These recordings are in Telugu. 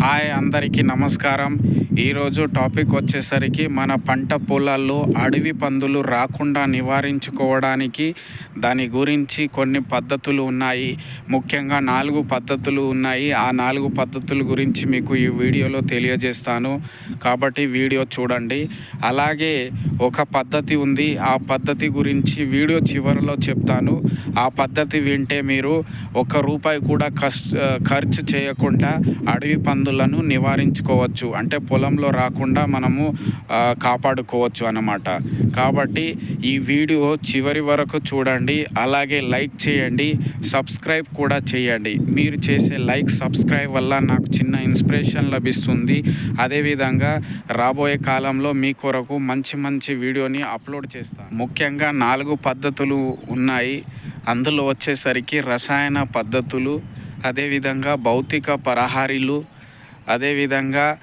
హాయ్ అందరికీ నమస్కారం. ఈరోజు టాపిక్ వచ్చేసరికి మన పంట పొలాల్లో అడవి పందులు రాకుండా నివారించుకోవడానికి దాని గురించి కొన్ని పద్ధతులు ఉన్నాయి. ముఖ్యంగా నాలుగు పద్ధతులు ఉన్నాయి. ఆ నాలుగు పద్ధతుల గురించి మీకు ఈ వీడియోలో తెలియజేస్తాను. కాబట్టి వీడియో చూడండి. అలాగే ఒక పద్ధతి ఉంది. ఆ పద్ధతి గురించి వీడియో చివరిలో చెప్తాను. ఆ పద్ధతి వింటే మీరు ఒక రూపాయి కూడా కష్ట ఖర్చు చేయకుండా అడవి పందు ఇబ్బందులను నివారించుకోవచ్చు. అంటే పొలంలో రాకుండా మనము కాపాడుకోవచ్చు అన్నమాట. కాబట్టి ఈ వీడియో చివరి వరకు చూడండి. అలాగే లైక్ చేయండి. సబ్స్క్రైబ్ కూడా చేయండి. మీరు చేసే లైక్ సబ్స్క్రైబ్ వల్ల నాకు చిన్న ఇన్స్పిరేషన్ లభిస్తుంది. అదేవిధంగా రాబోయే కాలంలో మీ కొరకు మంచి మంచి వీడియోని అప్లోడ్ చేస్తాను. ముఖ్యంగా నాలుగు పద్ధతులు ఉన్నాయి. అందులో వచ్చేసరికి రసాయన పద్ధతులు అదేవిధంగా భౌతిక పరహారీలు అదేవిధంగా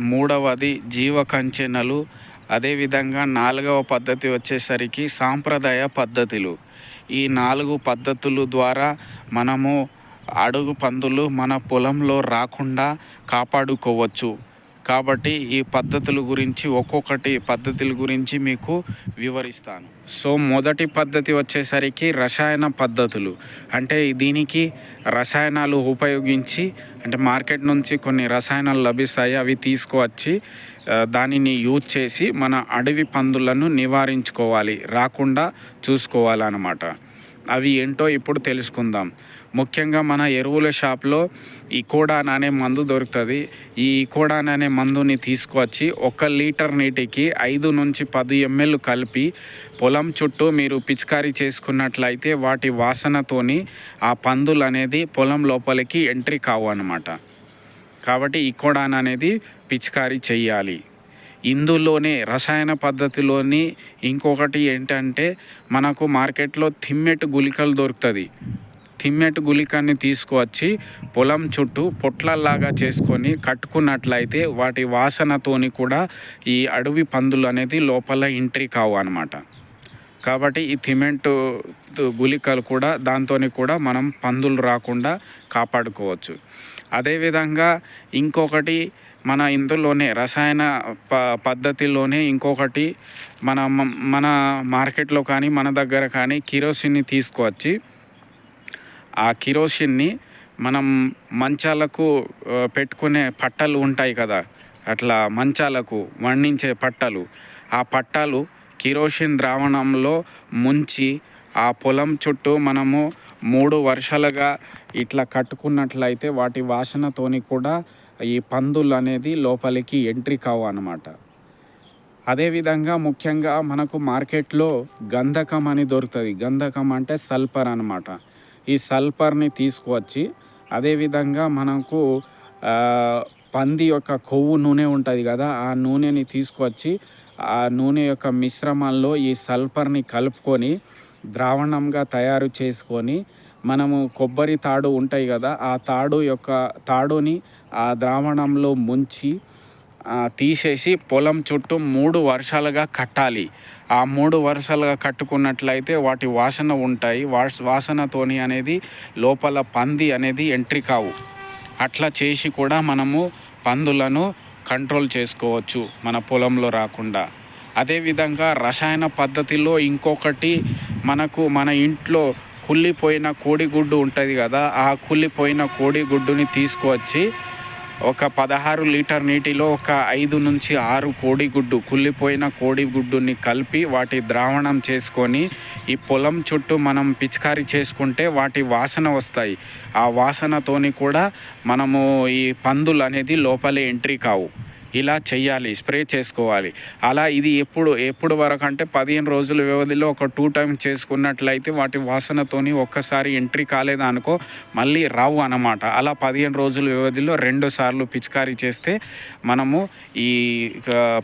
మూడవది జీవ కంచెనలు అదేవిధంగా నాలుగవ పద్ధతి వచ్చేసరికి సాంప్రదాయ పద్ధతులు. ఈ నాలుగు పద్ధతులు ద్వారా మనము అడుగు పందులు మన పొలంలో రాకుండా కాపాడుకోవచ్చు. కాబట్టి ఈ పద్ధతుల గురించి ఒక్కొక్కటి పద్ధతుల గురించి మీకు వివరిస్తాను. సో మొదటి పద్ధతి వచ్చేసరికి రసాయన పద్ధతులు. అంటే దీనికి రసాయనాలు ఉపయోగించి అంటే మార్కెట్ నుంచి కొన్ని రసాయనాలు లభిస్తాయి అవి తీసుకువచ్చి దానిని యూజ్ చేసి మన అడవి పందులను నివారించుకోవాలి. రాకుండా చూసుకోవాలన్నమాట. అవి ఏంటో ఇప్పుడు తెలుసుకుందాం. ముఖ్యంగా మన ఎరువుల షాప్లో ఈ కోడాన్ అనే మందు దొరుకుతుంది. ఈ కోడాన్ అనే మందుని తీసుకువచ్చి ఒక లీటర్ నీటికి ఐదు నుంచి పది ఎంఎల్ కలిపి పొలం చుట్టూ మీరు పిచికారీ చేసుకున్నట్లయితే వాటి వాసనతోని ఆ పందులు అనేది పొలం లోపలికి ఎంట్రీ కావు అన్నమాట. కాబట్టి కోడాన్ అనేది పిచికారీ చేయాలి ఇందులోనే రసాయన పద్ధతిలోని ఇంకొకటి ఏంటంటే మనకు మార్కెట్లో తిమ్మెట్ గుళికలు దొరుకుతుంది. తిమ్మెట్ గుళికని తీసుకువచ్చి పొలం చుట్టూ పొట్లల్లాగా చేసుకొని కట్టుకున్నట్లయితే వాటి వాసనతోని కూడా ఈ అడవి పందులు అనేది లోపల ఎంట్రీ కావు అనమాట కాబట్టి ఈ సిమెంట్ గుళికలు కూడా దాంతో కూడా మనం పందులు రాకుండా కాపాడుకోవచ్చు. అదేవిధంగా ఇంకొకటి మన ఇందులోనే రసాయన ప పద్ధతిలోనే ఇంకొకటి మన మన మార్కెట్లో కానీ మన దగ్గర కానీ కిరోసిన్ని తీసుకువచ్చి ఆ కిరోసిన్ని మనం మంచాలకు పెట్టుకునే పట్టలు ఉంటాయి కదా అట్లా మంచాలకు వండించే పట్టలు. ఆ పట్టాలు కిరోసిన్ ద్రావణంలో ముంచి ఆ పొలం చుట్టూ మనము మూడు వర్షాలుగా ఇట్లా కట్టుకున్నట్లయితే వాటి వాసనతోని కూడా ఈ పందులు అనేది లోపలికి ఎంట్రీ కావు అన్నమాట. అదేవిధంగా ముఖ్యంగా మనకు మార్కెట్లో గంధకం అని దొరుకుతుంది. గంధకం అంటే సల్ఫర్ అన్నమాట. ఈ సల్ఫర్ని తీసుకువచ్చి అదేవిధంగా మనకు పంది యొక్క కొవ్వు నూనె ఉంటుంది కదా ఆ నూనెని తీసుకువచ్చి ఆ నూనె యొక్క మిశ్రమంలో ఈ సల్ఫర్ని కలుపుకొని ద్రావణంగా తయారు చేసుకొని మనము కొబ్బరి తాడు ఉంటాయి కదా ఆ తాడు యొక్క తాడుని ఆ ద్రావణంలో ముంచి తీసేసి పొలం చుట్టూ మూడు వర్షాలుగా కట్టాలి. ఆ మూడు వరుసలుగా కట్టుకున్నట్లయితే వాటి వాసన ఉంటాయి. వాస్ వాసనతోని అనేది లోపల పంది అనేది ఎంట్రీ కావు. అట్లా చేసి కూడా మనము పందులను కంట్రోల్ చేసుకోవచ్చు మన పొలంలో రాకుండా. అదేవిధంగా రసాయన పద్ధతిలో ఇంకొకటి మనకు మన ఇంట్లో కుళ్ళిపోయిన కోడిగుడ్డు ఉంటుంది కదా ఆ కుళ్ళిపోయిన కోడిగుడ్డుని తీసుకువచ్చి ఒక పదహారు లీటర్ నీటిలో ఒక ఐదు నుంచి ఆరు కోడిగుడ్డు కుళ్ళిపోయిన కోడిగుడ్డుని కలిపి వాటి ద్రావణం చేసుకొని ఈ పొలం చుట్టూ మనం పిచికారీ చేసుకుంటే వాటి వాసన వస్తాయి. ఆ వాసనతోని కూడా మనము ఈ పందులు అనేది లోపలే ఎంట్రీ కావు. ఇలా చేయాలి స్ప్రే చేసుకోవాలి. అలా ఇది ఎప్పుడు ఎప్పుడు వరకు అంటే పదిహేను రోజుల వ్యవధిలో ఒక టూ టైమ్స్ చేసుకున్నట్లయితే వాటి వాసనతోని ఒక్కసారి ఎంట్రీ కాలేదనుకో మళ్ళీ రావు అన్నమాట. అలా పదిహేను రోజుల వ్యవధిలో రెండు సార్లు పిచికారీ చేస్తే మనము ఈ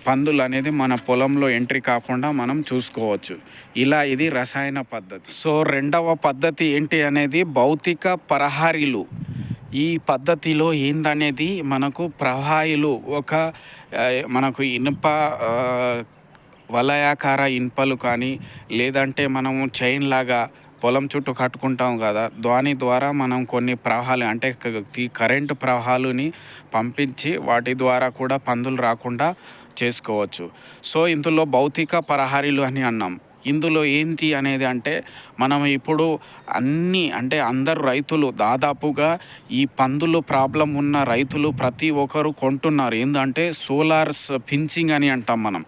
పందులు అనేది మన పొలంలో ఎంట్రీ కాకుండా మనం చూసుకోవచ్చు. ఇలా ఇది రసాయన పద్ధతి. సో రెండవ పద్ధతి ఏంటి అనేది భౌతిక పరహారీలు. ఈ పద్ధతిలో ఏందనేది మనకు ప్రవాహిలు ఒక మనకు ఇనుప వలయాకార ఇనుపలు కానీ లేదంటే మనము చైన్ లాగా పొలం చుట్టూ కట్టుకుంటాం కదా దాని ద్వారా మనం కొన్ని ప్రవాహాలు అంటే ఈ కరెంటు ప్రవాహాలని పంపించి వాటి ద్వారా కూడా పందులు రాకుండా చేసుకోవచ్చు. సో ఇందులో భౌతిక ప్రహారీలు అని అన్నాం. ఇందులో ఏంటి అనేది అంటే మనం ఇప్పుడు అన్ని అంటే అందరు రైతులు దాదాపుగా ఈ పందులు ప్రాబ్లం ఉన్న రైతులు ప్రతి ఒక్కరు కొంటున్నారు. ఏంటంటే సోలార్స్ ఫించింగ్ అని అంటాం మనం.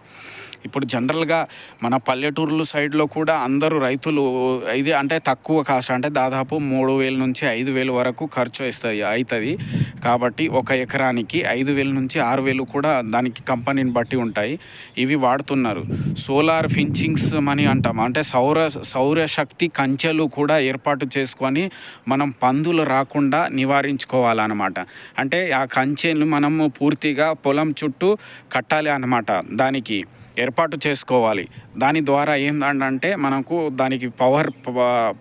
ఇప్పుడు జనరల్గా మన పల్లెటూర్లు సైడ్లో కూడా అందరూ రైతులు ఇది అంటే తక్కువ కాస్ట్ అంటే దాదాపు మూడు వేల నుంచి ఐదు వేలు వరకు ఖర్చు వస్తుంది అవుతుంది కాబట్టి ఒక ఎకరానికి ఐదు వేల నుంచి ఆరు వేలు కూడా దానికి కంపెనీని బట్టి ఉంటాయి. ఇవి వాడుతున్నారు. సోలార్ ఫించింగ్స్ అని అంటాం. అంటే సౌర సౌరశక్తి కంచెలు కూడా ఏర్పాటు చేసుకొని మనం పందులు రాకుండా నివారించుకోవాలన్నమాట. అంటే ఆ కంచెను మనము పూర్తిగా పొలం చుట్టూ కట్టాలి అన్నమాట దానికి. ఏర్పాటు చేసుకోవాలి. దాని ద్వారా ఏంటంటే మనకు దానికి పవర్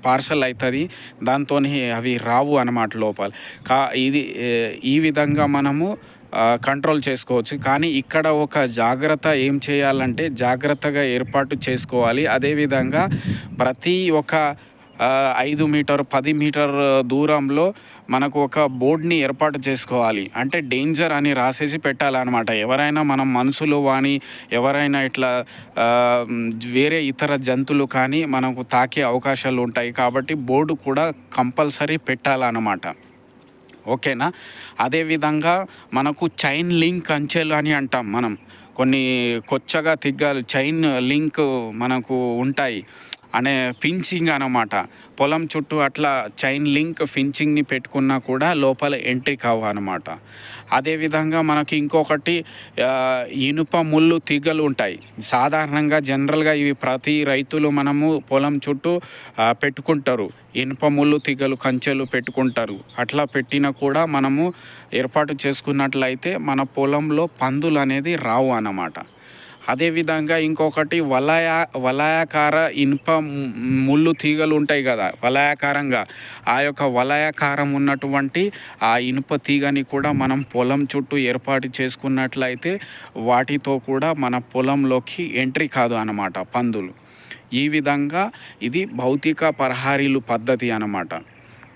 పార్సల్ అవుతుంది దాంతో అవి రావు అన్నమాట లోపల. కా ఇది ఈ విధంగా మనము కంట్రోల్ చేసుకోవచ్చు. కానీ ఇక్కడ ఒక జాగ్రత్త ఏం చేయాలంటే జాగ్రత్తగా ఏర్పాటు చేసుకోవాలి. అదేవిధంగా ప్రతి ఒక్క ఐదు మీటర్ పది మీటర్ దూరంలో మనకు ఒక బోర్డ్ని ఏర్పాటు చేసుకోవాలి. అంటే డేంజర్ అని రాసేసి పెట్టాలన్నమాట. ఎవరైనా మనం మనుషులు కానీ ఎవరైనా ఇట్లా వేరే ఇతర జంతువులు కానీ మనకు తాకే అవకాశాలు ఉంటాయి. కాబట్టి బోర్డు కూడా కంపల్సరీ పెట్టాలన్నమాట. ఓకేనా? అదేవిధంగా మనకు చైన్ లింక్ అంచెలు అని అంటాం మనం. కొన్ని కొచ్చగా తిగ్గాలు చైన్ లింక్ మనకు ఉంటాయి. అనే ఫించింగ్ అనమాట. పొలం చుట్టూ అట్లా చైన్ లింక్ ఫించింగ్ని పెట్టుకున్నా కూడా లోపల ఎంట్రీ కావు అనమాట అదేవిధంగా మనకి ఇంకొకటి ఇనుప ముళ్ళు తీగలు ఉంటాయి. సాధారణంగా జనరల్గా ఇవి ప్రతి రైతులు మనము పొలం చుట్టూ పెట్టుకుంటారు. ఇనుప ముళ్ళు తీగలు కంచెలు పెట్టుకుంటారు. అట్లా పెట్టినా కూడా మనము ఏర్పాటు చేసుకున్నట్లయితే మన పొలంలో పందులు అనేది రావు అన్నమాట. అదేవిధంగా ఇంకొకటి వలయ వలయాకార ఇనుప ముళ్ళు తీగలు ఉంటాయి కదా వలయాకారంగా. ఆ యొక్క వలయాకారం ఉన్నటువంటి ఆ ఇనుప తీగని కూడా మనం పొలం చుట్టూ ఏర్పాటు చేసుకున్నట్లయితే వాటితో కూడా మన పొలంలోకి ఎంట్రీ కాదు అన్నమాట పందులు. ఈ విధంగా ఇది భౌతిక పరహారీలు పద్ధతి అన్నమాట.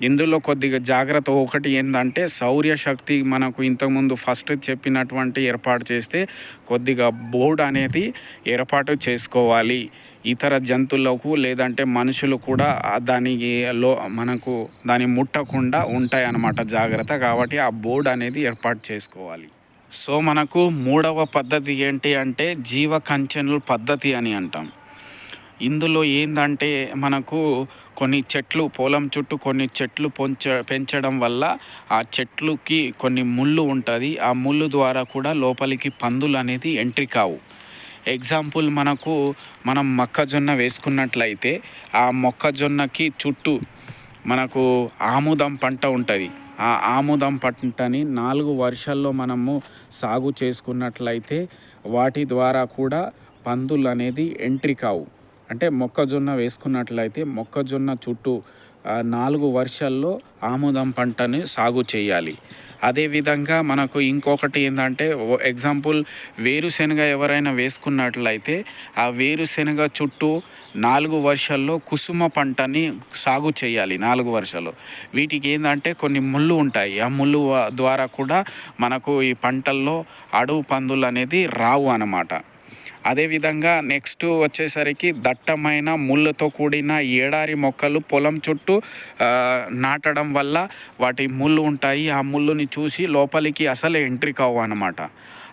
ఇందులో కొద్దిగా జాగ్రత్త ఒకటి ఏంటంటే సౌర్యశక్తి మనకు ఇంతకుముందు ఫస్ట్ చెప్పినటువంటి ఏర్పాటు చేస్తే కొద్దిగా బోర్డు అనేది ఏర్పాటు చేసుకోవాలి. ఇతర జంతువులకు లేదంటే మనుషులు కూడా దానికి లో మనకు దాన్ని ముట్టకుండా ఉంటాయి అన్నమాట జాగ్రత్త కాబట్టి ఆ బోర్డు అనేది ఏర్పాటు చేసుకోవాలి. సో మనకు మూడవ పద్ధతి ఏంటి అంటే జీవ కంచెనుల పద్ధతి అని అంటాం. ఇందులో ఏందంటే మనకు కొన్ని చెట్లు పొలం చుట్టూ కొన్ని చెట్లు పొంచ పెంచడం వల్ల ఆ చెట్లుకి కొన్ని ముళ్ళు ఉంటుంది. ఆ ముళ్ళు ద్వారా కూడా లోపలికి పందులు అనేది ఎంట్రీ కావు. ఎగ్జాంపుల్ మనకు మనం మొక్కజొన్న వేసుకున్నట్లయితే ఆ మొక్కజొన్నకి చుట్టూ మనకు ఆముదం పంట ఉంటుంది. ఆ ఆముదం పంటని నాలుగు వర్షాల్లో మనము సాగు చేసుకున్నట్లయితే వాటి ద్వారా కూడా పందులు అనేది ఎంట్రీ కావు. అంటే మొక్కజొన్న వేసుకున్నట్లయితే మొక్కజొన్న చుట్టూ నాలుగు వర్షాల్లో ఆముదం పంటని సాగు చేయాలి. అదేవిధంగా మనకు ఇంకొకటి ఏంటంటే ఎగ్జాంపుల్ వేరుశెనగ ఎవరైనా వేసుకున్నట్లయితే ఆ వేరుశెనగ చుట్టూ నాలుగు వర్షాల్లో కుసుమ పంటని సాగు చేయాలి నాలుగు వర్షాలు వీటికి ఏంటంటే కొన్ని ముళ్ళు ఉంటాయి. ఆ ముళ్ళు ద్వారా కూడా మనకు ఈ పంటల్లో అడవు పందులు అనేది రావు అన్నమాట. అదేవిధంగా నెక్స్ట్ వచ్చేసరికి దట్టమైన ముళ్ళతో కూడిన ఏడారి మొక్కలు పొలం చుట్టూ నాటడం వల్ల వాటి ముళ్ళు ఉంటాయి. ఆ ముళ్ళుని చూసి లోపలికి అసలు ఎంట్రీ కావు అనమాట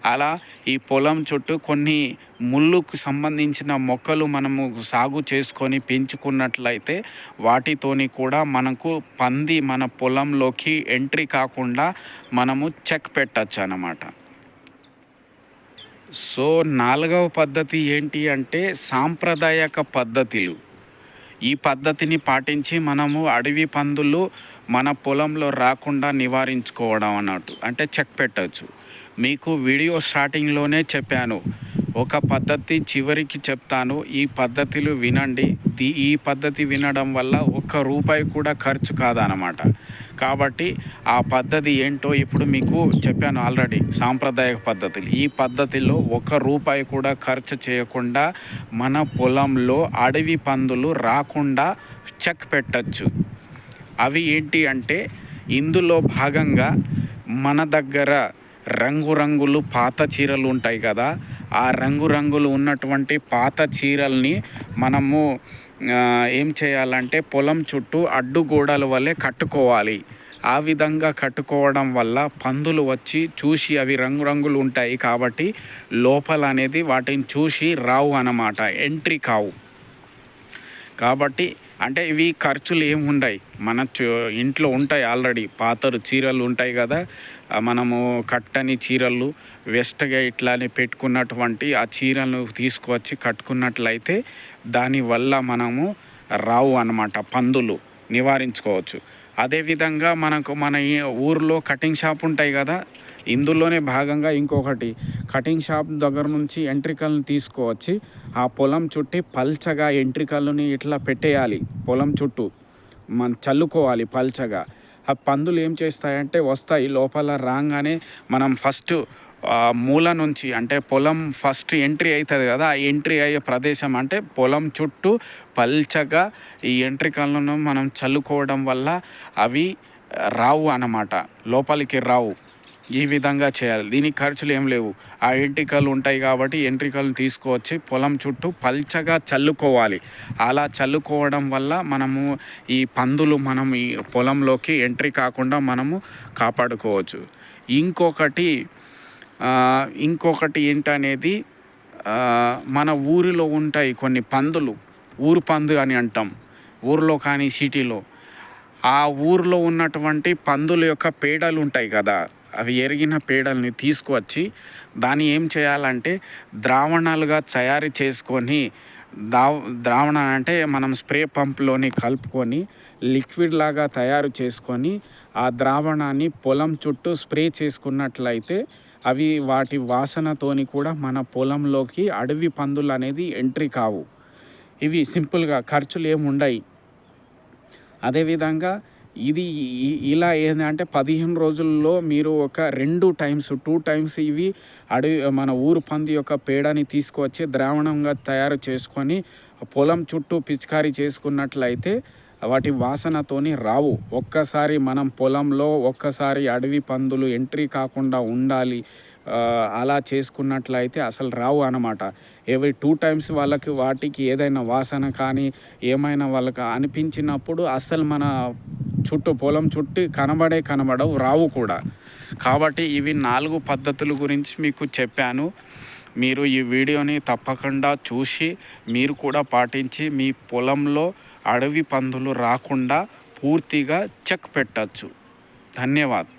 అలా ఈ పొలం చుట్టూ కొన్ని ముళ్ళుకు సంబంధించిన మొక్కలు మనము సాగు చేసుకొని పెంచుకున్నట్లయితే వాటితోని కూడా మనకు పంది మన పొలంలోకి ఎంట్రీ కాకుండా మనము చెక్ పెట్టచ్చు అన్నమాట. సో నాలుగవ పద్ధతి ఏంటి అంటే సాంప్రదాయక పద్ధతులు. ఈ పద్ధతిని పాటించి మనము అడవి పందులు మన పొలంలో రాకుండా నివారించుకోవడం అన్నట్టు. అంటే చెక్ పెట్టచ్చు. మీకు వీడియో స్టార్టింగ్లోనే చెప్పాను. ఒక పద్ధతి చివరికి చెప్తాను. ఈ పద్ధతులు వినండి. ఈ పద్ధతి వినడం వల్ల ఒక్క రూపాయి కూడా ఖర్చు కాదనమాట కాబట్టి ఆ పద్ధతి ఏంటో ఇప్పుడు మీకు చెప్పాను ఆల్రెడీ సాంప్రదాయక పద్ధతులు. ఈ పద్ధతిలో ఒక రూపాయి కూడా ఖర్చు చేయకుండా మన పొలంలో అడవి పందులు రాకుండా చెక్ పెట్టచ్చు. అవి ఏంటి అంటే ఇందులో భాగంగా మన దగ్గర రంగురంగులు పాత చీరలు ఉంటాయి కదా ఆ రంగురంగులు ఉన్నటువంటి పాత చీరల్ని మనము ఏం చేయాలంటే పొలం చుట్టూ అడ్డుగోడల వల్లే కట్టుకోవాలి. ఆ విధంగా కట్టుకోవడం వల్ల పందులు వచ్చి చూసి అవి రంగురంగులు ఉంటాయి కాబట్టి లోపల అనేది వాటిని చూసి రావు అన్నమాట ఎంట్రీ కావు. కాబట్టి అంటే ఇవి ఖర్చులు ఏమి ఉండవు మన ఇంట్లో ఉంటాయి ఆల్రెడీ పాతరు చీరలు ఉంటాయి కదా మనము కట్టని చీరలు వెస్ట్గా ఇట్లానే పెట్టుకున్నటువంటి ఆ చీరలను తీసుకువచ్చి కట్టుకున్నట్లయితే దానివల్ల మనము రావు అన్నమాట పందులు నివారించుకోవచ్చు. అదేవిధంగా మనకు మన ఈ ఊర్లో కటింగ్ షాప్ ఉంటాయి కదా ఇందులోనే భాగంగా ఇంకొకటి కటింగ్ షాప్ దగ్గర నుంచి ఎంట్రికల్ని తీసుకువచ్చి ఆ పొలం చుట్టి పల్చగా ఎంట్రికల్ని ఇట్లా పెట్టేయాలి పొలం చుట్టూ. మన చల్లుకోవాలి పల్చగా. ఆ పందులు ఏం చేస్తాయంటే వస్తాయి లోపల రాగానే మనం ఫస్ట్ మూల నుంచి అంటే పొలం ఫస్ట్ ఎంట్రీ అవుతుంది కదా ఆ ఎంట్రీ అయ్యే ప్రదేశం అంటే పొలం చుట్టూ పల్చగా ఈ ఎంట్రికలను మనం చల్లుకోవడం వల్ల అవి రావు అన్నమాట లోపలికి రావు. ఈ విధంగా చేయాలి. దీనికి ఖర్చులు ఏం లేవు. ఆ ఎంట్రికలు ఉంటాయి కాబట్టి ఎంట్రికలను తీసుకువచ్చి పొలం చుట్టూ పల్చగా చల్లుకోవాలి. అలా చల్లుకోవడం వల్ల మనము ఈ పందులు మనం ఈ పొలంలోకి ఎంట్రీ కాకుండా మనము కాపాడుకోవచ్చు. ఇంకొకటి ఇంకొకటి ఏంటనేది మన ఊరిలో ఉంటాయి కొన్ని పందులు. ఊరు పందు అని అంటాం. ఊరిలో కానీ సిటీలో. ఆ ఊరిలో ఉన్నటువంటి పందుల యొక్క పేడలు ఉంటాయి కదా. అవి ఎరిగిన పేడల్ని తీసుకువచ్చి దాన్ని ఏం చేయాలంటే ద్రావణాలుగా తయారు చేసుకొని దా ద్రావణ అంటే మనం స్ప్రే పంప్లోని కలుపుకొని లిక్విడ్ లాగా తయారు చేసుకొని ఆ ద్రావణాన్ని పొలం చుట్టూ స్ప్రే చేసుకున్నట్లయితే అవి వాటి వాసనతోని కూడా మన పొలంలోకి అడవి పందులు అనేది ఎంట్రీ కావు. ఇవి సింపుల్గా ఖర్చులు ఏమి ఉండవు అదేవిధంగా ఇది ఇలా ఏంటంటే పదిహేను రోజుల్లో మీరు ఒక రెండు టైమ్స్ టూ టైమ్స్ ఇవి అడవి మన ఊరు పంది యొక్క పేడని తీసుకువచ్చి ద్రావణంగా తయారు చేసుకొని పొలం చుట్టూ పిచికారీ చేసుకున్నట్లయితే వాటి వాసనతోని రావు. ఒక్కసారి మనం పొలంలో ఒక్కసారి అడవి పందులు ఎంట్రీ కాకుండా ఉండాలి అలా చేసుకున్నట్లయితే అసలు రావు అనమాట ఎవరి టూ టైమ్స్ వాళ్ళకి వాటికి ఏదైనా వాసన కానీ ఏమైనా వాళ్ళకి అనిపించినప్పుడు అసలు మన చుట్టూ పొలం చుట్టూ కనబడే కనబడవు రావు కూడా. కాబట్టి ఇవి నాలుగు పద్ధతుల గురించి మీకు చెప్పాను. మీరు ఈ వీడియోని తప్పకుండా చూసి మీరు కూడా పాటించి మీ పొలంలో అడవి పందులు రాకుండా పూర్తిగా చెక్ పెట్టచ్చు. ధన్యవాద్.